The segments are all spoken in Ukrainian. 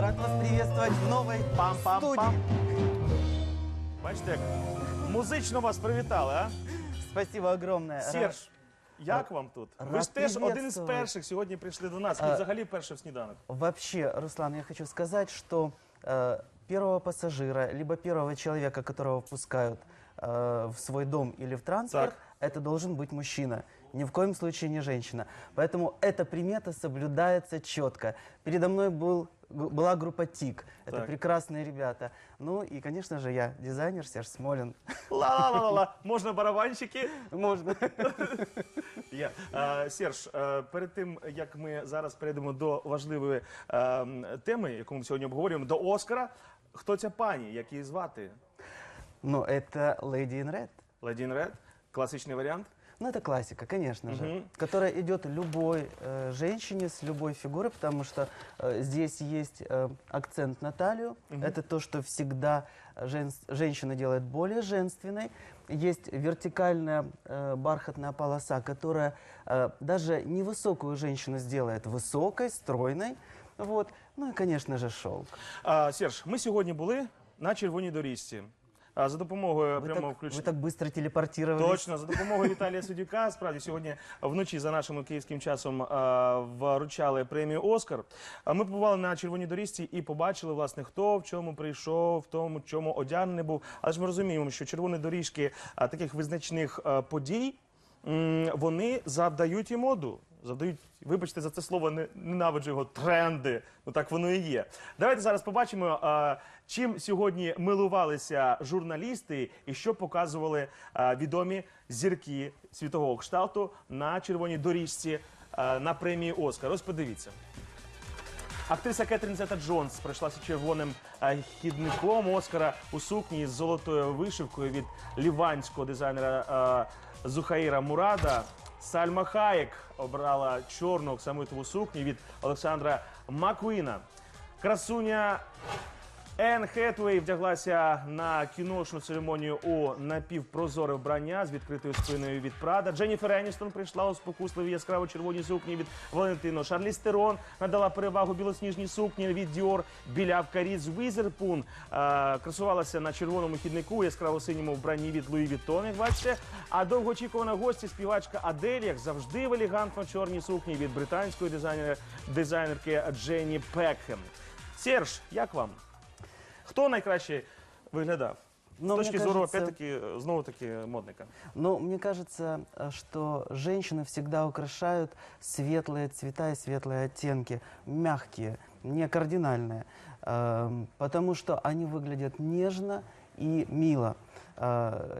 Я рад вас приветствовать в новой Пам-пам-пам. студии. Бачите, як музично вас привітали, а? Спасибо огромное. Серж, як вам тут? Ви рад ж теж один із приветствовать. перших сьогодні прийшли до нас. І А- взагалі перший в сніданок. Вообще, Руслан, я хочу сказать, что э, первого пассажира, либо первого человека, которого впускают э, в свой дом или в транспорт, это должен быть мужчина. Ни в коем случае не женщина. Поэтому эта примета соблюдается четко. Передо мной был, г- была группа ТИК. Это Так. прекрасные ребята. Ну и, конечно же, я, дизайнер Серж Смолин. Ла-ла-ла-ла. Можна барабанщики? Можно. Є. Е, Серж, е, перед тим як ми зараз перейдемо до важливої е, м, теми, яку ми сьогодні обговорюємо, до Оскара. Хто ця пані? Як її звати? Ну, это Lady in Red. Леді Ред? Класичний варіант? Ну, это классика, конечно же, Мгм. которая идет любой э, женщине с любой фигурой, потому что э, здесь есть э, акцент на талию. Это то, что всегда женс- женщина делает более женственной. Есть вертикальная э, бархатная полоса, которая э, даже невысокую женщину сделает высокой, стройной. Вот. Ну и, конечно же, шелк. А, Серж, ми сьогодні були на червоній доріжці. А, за допомогою Вы прямого так, включення. вы так быстро телепортировались. Точно, за допомогою Віталія Судюка. Справді сьогодні вночі за нашим київським часом а, вручали премію Оскар. А Ми побували на червоній доріжці і побачили, власне, хто в чому прийшов, в тому, в чому одягнений був. Але ж ми розуміємо, що червоні доріжки а, таких визначних а, подій. м, Вони завдають і моду, завдають, вибачте за це слово, не ненавиджу його тренди. Ну так воно і є. Давайте зараз побачимо, а, чим сьогодні милувалися журналісти і що показували а, відомі зірки світового кшталту на червоній доріжці а, на премії Оскар. Ось подивіться. Актриса Кетрін Зета Джонс пройшлася червоним е, хідником Оскара у сукні з золотою вишивкою від ліванського дизайнера е, Зухаїра Мурада. Сальма Хаєк обрала чорну оксамитову сукню від Олександра Маквіна. Красуня Енн Хетвей вдяглася на кіношну церемонію у напівпрозоре вбрання з відкритою спиною від Прада. Дженніфер Еністон прийшла у спокусливі яскраво червоній сукні від Валентино. Шарлі Стерон надала перевагу білосніжній сукні від Діор. Білявка Різ Візерпун е, красувалася на червоному хіднику, яскраво синьому вбранні від Луї Віттон, як бачите. А довгоочікувана гостя співачка Адель, як завжди, в елегантно чорній сукні від британської дизайнера, дизайнерки Дженні Пекхем. Серж, як вам? Хто найкраще виглядав? Ну, З точки зору, кажеться- опять-таки, знову таки, модника. Но мне кажется, что женщины всегда украшают светлые цвета и светлые оттенки, мягкие, не кардинальные, потому что они выглядят нежно и мило.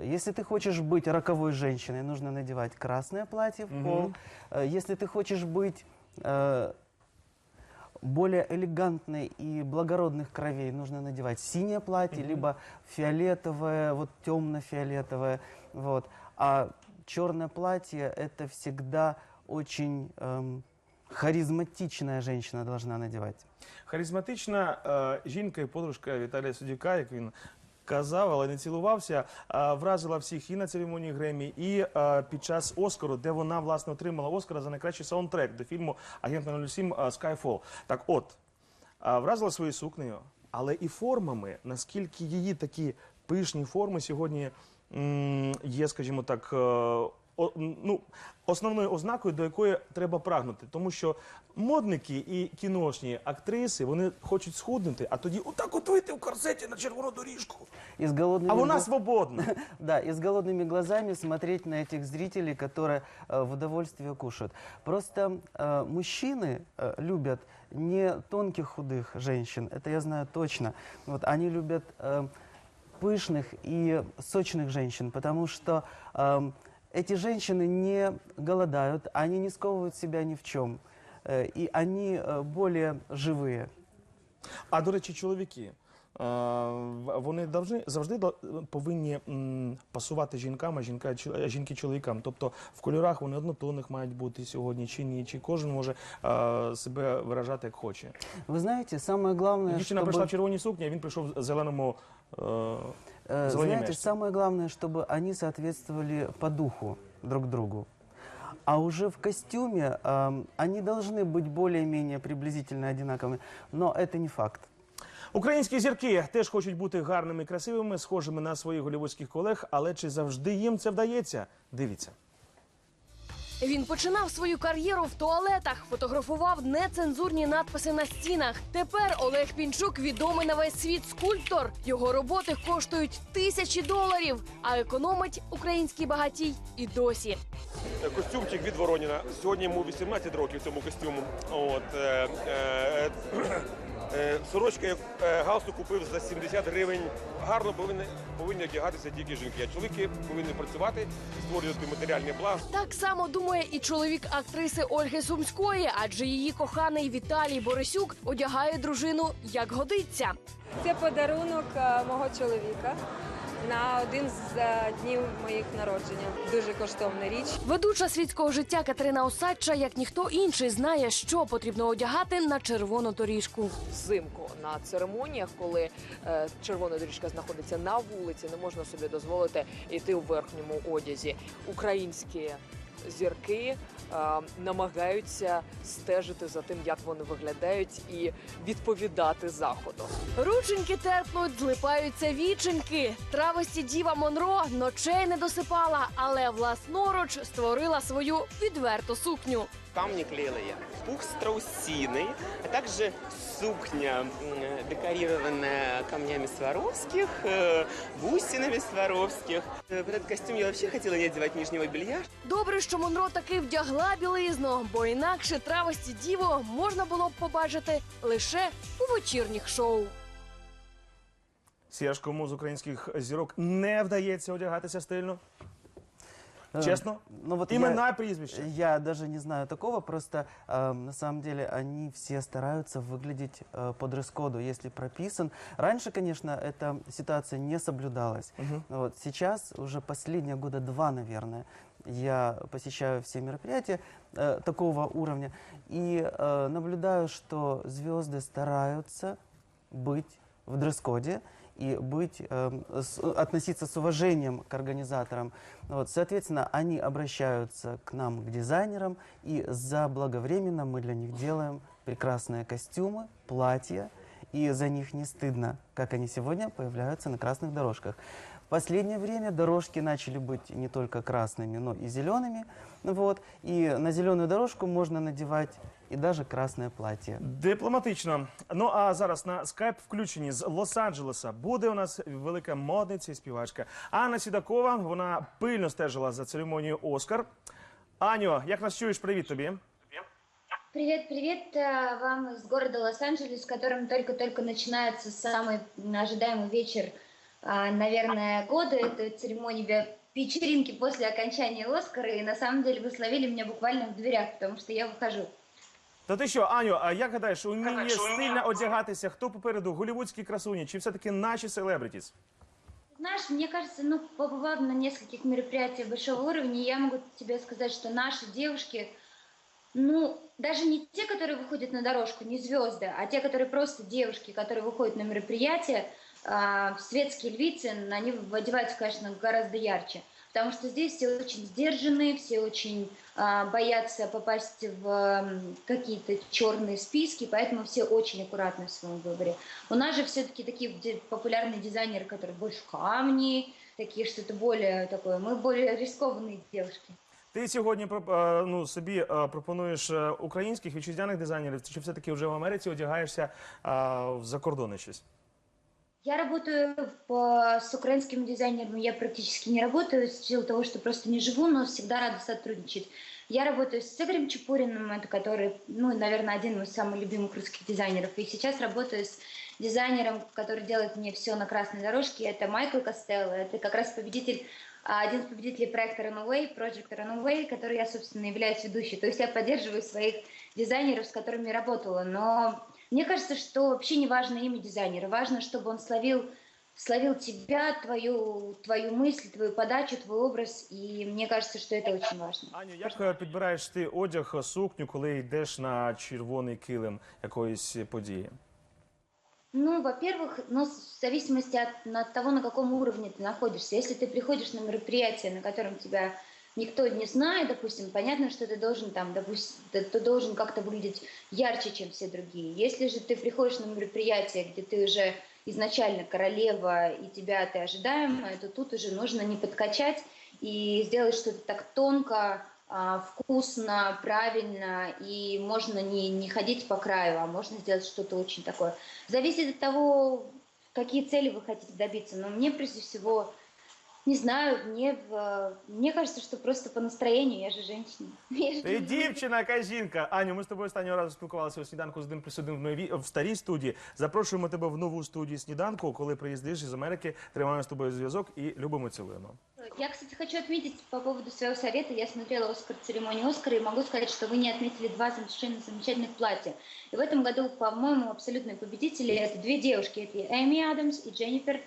Если ты хочешь быть роковой женщиной, нужно надевать красное платье в пол. Э, Если ты хочешь быть более элегантной и благородных кровей нужно надевать синее платье, либо фиолетовое, вот темно-фиолетовое, вот. А черное платье это всегда очень эм, харизматичная женщина должна надевать. Харизматична е, жінка і подружка Віталія Судюка, як він казав, але не цілувався, е, вразила всіх і на церемонії Гремі, і е, під час Оскару, де вона власне отримала Оскара за найкращий саундтрек до фільму Агент 07 е, Skyfall. Так от, е, вразила своєю сукнею, але і формами, наскільки її такі пишні форми сьогодні є, скажімо так. е, о- ну, основною ознакою, до якої треба прагнути. Тому що модники і кіношні актриси вони хочуть схуднути, а тоді отак от вийти в корсеті на червону доріжку. И с голодными А вона гла- свободна. Да, и с голодными глазами смотреть на этих зрителей, которые э, в удовольствие кушают. Просто э, мужчины э, любят не тонких худых женщин, это я знаю точно. Вот, они любят э, пышных и сочных женщин, потому что эм, эти женщины не голодают, они не сковывают себя ни в чем, э, и они э, более живые. А до речі, чоловіки. е, в- Вони завжди, завжди до- повинні м, пасувати жінкам, а жінка, чо- а жінки чоловікам. Тобто в кольорах вони однотонних мають бути сьогодні чи ні, чи кожен може е, себе виражати як хоче. Вы знаете, самое главное, Дівчина чтобы... прийшла в червоній сукні, а він прийшов в зеленому. е, Э, Зелені Знаете, мешки. самое главное, чтобы они соответствовали по духу друг другу. А уже в костюме эм, они должны быть более-менее приблизительно одинаковыми, но это не факт. Українські зірки теж хочуть бути гарними і красивими, схожими на своїх голівудських колег, але чи завжди їм це вдається? Дивіться. Він починав свою кар'єру в туалетах, фотографував нецензурні надписи на стінах. Тепер Олег Пінчук відомий на весь світ скульптор. Його роботи коштують тисячі доларів, а економить український багатій і досі. Костюмчик від Вороніна. Сьогодні йому 18 років цьому костюму. От, е, е, е, сорочка, як, е, галстук купив за 70 гривень. Гарно повинні, повинні одягатися тільки жінки. А чоловіки повинні працювати, створювати матеріальний благ. Так само думає і чоловік актриси Ольги Сумської, адже її коханий Віталій Борисюк одягає дружину як годиться. Це подарунок е, мого чоловіка на один з е, днів моїх народження. Дуже коштовна річ. Ведуча світського життя Катерина Осадча, як ніхто інший, знає, що потрібно одягати на червону доріжку. взимку на церемоніях, коли е, червона доріжка знаходиться на вулиці, не можна собі дозволити йти у верхньому одязі. Українські зірки е, намагаються стежити за тим, як вони виглядають, і відповідати заходу. Рученьки терпнуть, злипаються віченьки. Травості Діва Монро ночей не досипала, але власноруч створила свою відверту сукню камни клеила я. Пух страусиный, а также сукня, м, декорированная камнями Сваровских, э, бусинами Сваровских. Э, Под этот костюм я вообще хотела не одевать нижнего белья, Добре, що Монро таки вдягла білизну, бо інакше травості Діво можна було б побачити лише у вечірніх шоу. Серж, кому з українських зірок не вдається одягатися стильно? Э, Чесно? Ну вот Імена я, і прізвища. я даже не знаю такого, просто э, на самом деле они все стараются выглядеть э, по дресс-коду, если прописан. Раньше, конечно, эта ситуация не соблюдалась. Мгм. Вот сейчас, уже последние года два, наверное, я посещаю все мероприятия э, такого уровня и э, наблюдаю, что звезды стараются быть в дресс-коде и быть, эм, с- относиться с уважением к организаторам. Вот, соответственно, они обращаются к нам, к дизайнерам, и заблаговременно мы для них делаем прекрасные костюмы, платья, и за них не стыдно, как они сегодня появляются на красных дорожках. В последнее время дорожки начали быть не только красными, но и зелеными. Ну Вот. И на зеленую дорожку можно надевать и даже красное платье. Дипломатично. Ну а зараз на скайп включенні з Лос-Анджелеса буде у нас велика модниця і співачка Анна Сідакова. Вона пильно стежила за церемонією Оскар. Аню, як нас чуєш? Привіт тобі. Привет, привет э, вам из города Лос-Анджелес, в котором только-только начинается самый ожидаемый вечер, а, наверное, года. Это церемония ве- вечеринки после окончания Оскара. И на самом деле вы словили меня буквально в дверях, потому что я выхожу. Та ти що, Аню, а як гадаєш, уміє стильно одягатися? Хто попереду? Голівудські красуні чи все-таки наші селебритіс? Знаешь, мне кажется, ну, побывав на нескольких мероприятиях большого уровня, я могу тебе сказать, что наши девушки, ну, даже не те, которые выходят на дорожку, не звезды, а те, которые просто девушки, которые выходят на мероприятия, а, светские львицы, они одеваются, конечно, гораздо ярче. Потому что здесь все очень сдержанные, все очень а, боятся попасть в м, какие-то черные списки, поэтому все очень аккуратны в своем выборе. У нас же все-таки такие ди- популярные дизайнеры, которые больше камни, такие что-то более такое. Мы более рискованные девушки. Ти сьогодні проп- е, ну, собі е, пропонуєш е, українських вітчизняних дизайнерів, чи все-таки вже в Америці одягаєшся а, в закордонне щось? Я работаю по- с украинскими дизайнерами, я практически не работаю, в силу того, что просто не живу, но всегда рада сотрудничать. Я работаю с Игорем Чепуриным, это который, ну, наверное, один из самых любимых русских дизайнеров. И сейчас работаю с дизайнером, который делает мне все на красной дорожке. Это Майкл Костелло, это как раз победитель один из победителей проекта Runaway, Project Runaway, который я, собственно, являюсь ведущей. То есть я поддерживаю своих дизайнеров, с которыми работала. Но мне кажется, что вообще не важно имя дизайнера, важно, чтобы он словил, словил тебя, твою, твою мысль, твою подачу, твой образ. И мне кажется, что это очень важно. Аню, як е, підбираєш ти одяг, е, сукню, коли йдеш на червоний килим якоїсь події? Ну, во-первых, ну, в зависимости от, от того, на каком уровне ты находишься. Если ты приходишь на мероприятие, на котором тебя никто не знает, допустим, понятно, что ты должен там, допустим, ты, должен как-то выглядеть ярче, чем все другие. Если же ты приходишь на мероприятие, где ты уже изначально королева и тебя ты ожидаемая, то тут уже нужно не подкачать и сделать что-то так тонко, а, вкусно, правильно, и можно не, не ходить по краю, а можно сделать что-то очень такое. Зависит от того, какие цели вы хотите добиться. Но мне прежде всего, не знаю, мне, в- мне кажется, что просто по настроению, я же женщина. Я же Ти дівчина, яка жінка. Аню, ми з тобою останнього разу спілкувалися у сніданку з один плюс один в, новій, в старій студії. Запрошуємо тебе в нову студію сніданку, коли приїздиш із Америки. Тримаємо з тобою зв'язок і любимо цілуємо. Я, кстати, хочу отметить по поводу своего совета. Я смотрела Оскар, церемонию Оскара, и могу сказать, что вы не отметили два совершенно замечательных платья. И в этом году, по-моему, абсолютные победители – это две девушки. Это Эми Адамс и Дженнифер.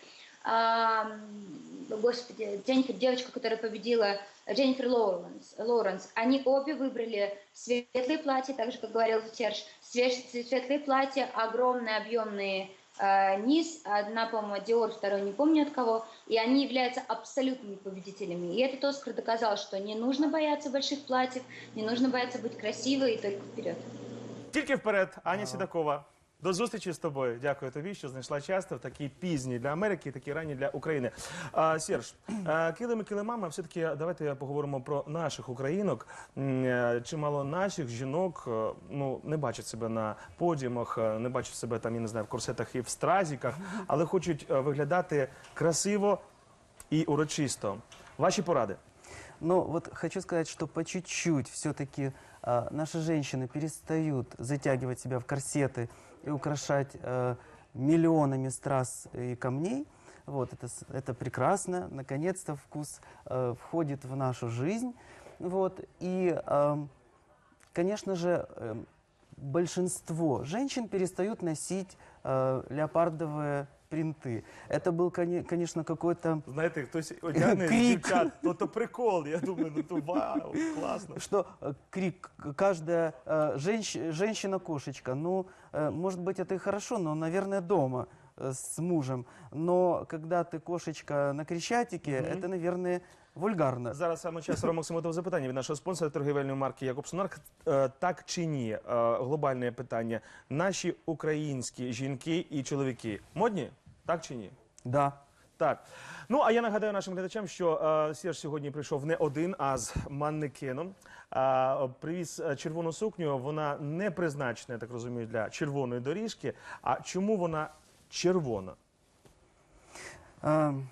господи, Дженнифер, девочка, которая победила, Дженнифер Лоуренс, Лоуренс. Они обе выбрали светлые платья, так же, как говорил. Свеж- Светлые платья, огромные, объемные э, низ. Одна, по-моему, Dior, второй не помню от кого. И они являются абсолютными победителями. И этот Оскар доказал, что не нужно бояться больших платьев, не нужно бояться быть красивой и только вперед. Тільки вперед, Аня Сідакова. До зустрічі з тобою. Дякую тобі, що знайшла час в такий пізній для Америки, такі ранні для України. А, Серж, килими килимами, все-таки давайте поговоримо про наших українок. Е, Чимало наших жінок е, ну, не бачать себе на подіумах, е, не бачать себе там, я не знаю, в корсетах і в стразіках, але хочуть виглядати красиво і урочисто. Ваші поради. Но вот хочу сказать, что по чуть-чуть все-таки наши женщины перестают затягивать себя в корсеты и украшать э, миллионами страз и камней. Вот, это, это прекрасно. Наконец-то вкус э, входит в нашу жизнь. Вот, и, эм, конечно же, эм, большинство женщин перестают носить э, леопардовые принты. Это был, коне- конечно, какой-то Знаєте, хтось одягне з Крик. дівчат, то то прикол. Я думаю, ну то вау, класно. что э, крик каждая э, женщ- женщина-кошечка. Ну, э, может быть, это и хорошо, но, наверное, дома э, с мужем. Но когда ты кошечка на Крещатике, это, наверное, вульгарно. Зараз саме час Рома Максимотов запитання від нашого спонсора торгівельної марки Якобсонарк. Е, Так чи ні? Е, Глобальне питання. Наші українські жінки і чоловіки модні? Так чи ні? Да. Так. Ну, а я нагадаю нашим глядачам, що е, Серж сьогодні прийшов не один, а з маннекеном. Е, привіз е, червону сукню. Вона не призначена, я так розумію, для червоної доріжки. А чому вона червона? Эм,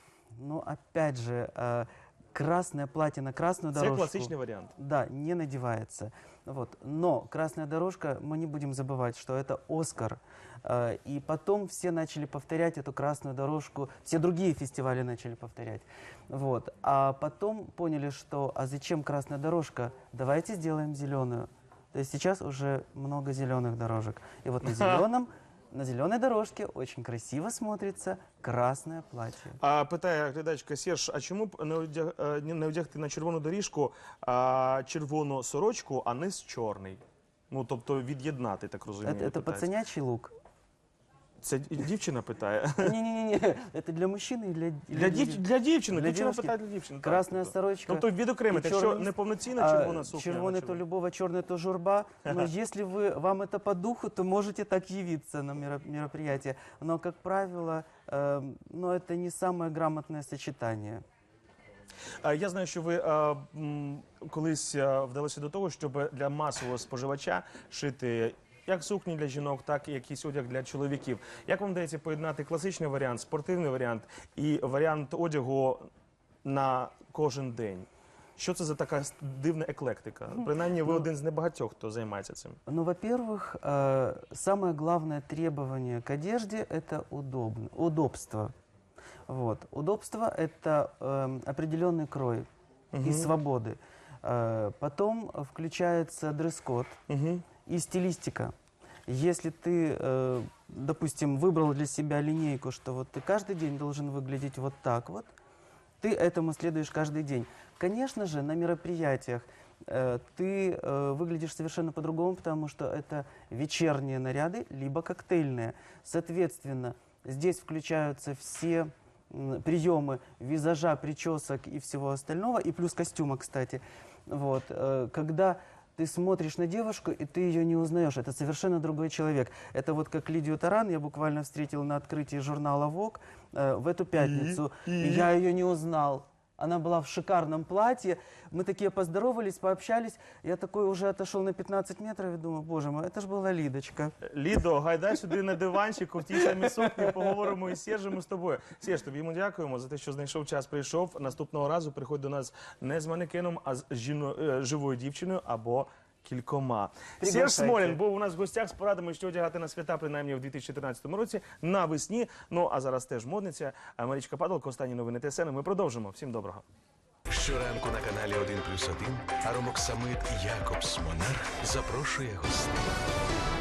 ну, опять же, э, красное платье на красную Це дорожку. класичний варіант. Да, не надевается. Вот. Но красная дорожка, мы не будем забывать, что это Оскар. Э, И потом все начали повторять эту красную дорожку, все другие фестивали начали повторять. Вот. А потом поняли, что а зачем красная дорожка? Давайте сделаем зеленую. То есть сейчас уже много зеленых дорожек. И вот на зеленом, на зеленой дорожке очень красиво смотрится красное платье. А питає глядачка Серж, а чому б не, одяг, е, не одягти на червону доріжку а, червону сорочку, а низ чорний? Ну, тобто від'єднати, так розумію. Это, это питається. пацанячий лук. Це дівчина питає. Не-не-не, это для мужчины и для, Для, дів, для дівчини, Для дівчина дівчинки. питає для дівчини. так, Красная тобто. сорочка. Тобто відокремити, і якщо чорний- неповноцінна А, червона сукня. червоный на то червоно. любого, черный то журба. Но если вы, вам это по духу, то можете так явиться на меро- мероприятие. Но, как правило, э, ну, это не самое грамотное сочетание. Е, Я знаю, що ви е, м, колись е, вдалися до того, щоб для масового споживача шити як сукні для жінок, так і якийсь одяг для чоловіків. Як вам вдається поєднати класичний варіант, спортивний варіант і варіант одягу на кожен день? Що це за така с- дивна еклектика? Принаймні, ви ну- один з небагатьох, хто займається цим. Ну, во-первых, э, самое главное требование к одежде – это удобно, удобство. Вот. Удобство – это эм, определенный крой и свободы. Э, потом включается дресс-код Угу. И стилистика. Если ты, э, допустим, выбрал для себя линейку, что вот ты каждый день должен выглядеть вот так вот, ты этому следуешь каждый день. Конечно же, на мероприятиях э, ты э, выглядишь совершенно по-другому, потому что это вечерние наряды, либо коктейльные. Соответственно, здесь включаются все приемы визажа, причесок и всего остального, и плюс костюма, кстати. Вот, когда ты смотришь на девушку, и ты ее не узнаешь. Это совершенно другой человек. Это вот как Лидию Таран я буквально встретил на открытии журнала «Вог» э, в эту пятницу. И я ее не узнал. Она была в шикарном платье. Мы такие поздоровались, пообщались. Я такой уже отошел на 15 метров и думаю, боже мой, это же была Лидочка. Лідо, гайдай сюди на диванчик, у тій самій сукні, поговоримо із Сержем з тобою. Серж, тобі йому дякуємо за те, що знайшов час, прийшов. Наступного разу приходь до нас не з манекеном, а з жіно, е, живою дівчиною або кількома. Серж Смолін був у нас в гостях з порадами, що одягати на свята, принаймні в 2014 році, навесні. Ну, а зараз теж модниця. Марічка Падалко, останні новини ТСН. Ми продовжимо. Всім доброго. Щоранку на каналі 1 плюс 1 Аромоксамит Якобс Монарх запрошує гостей.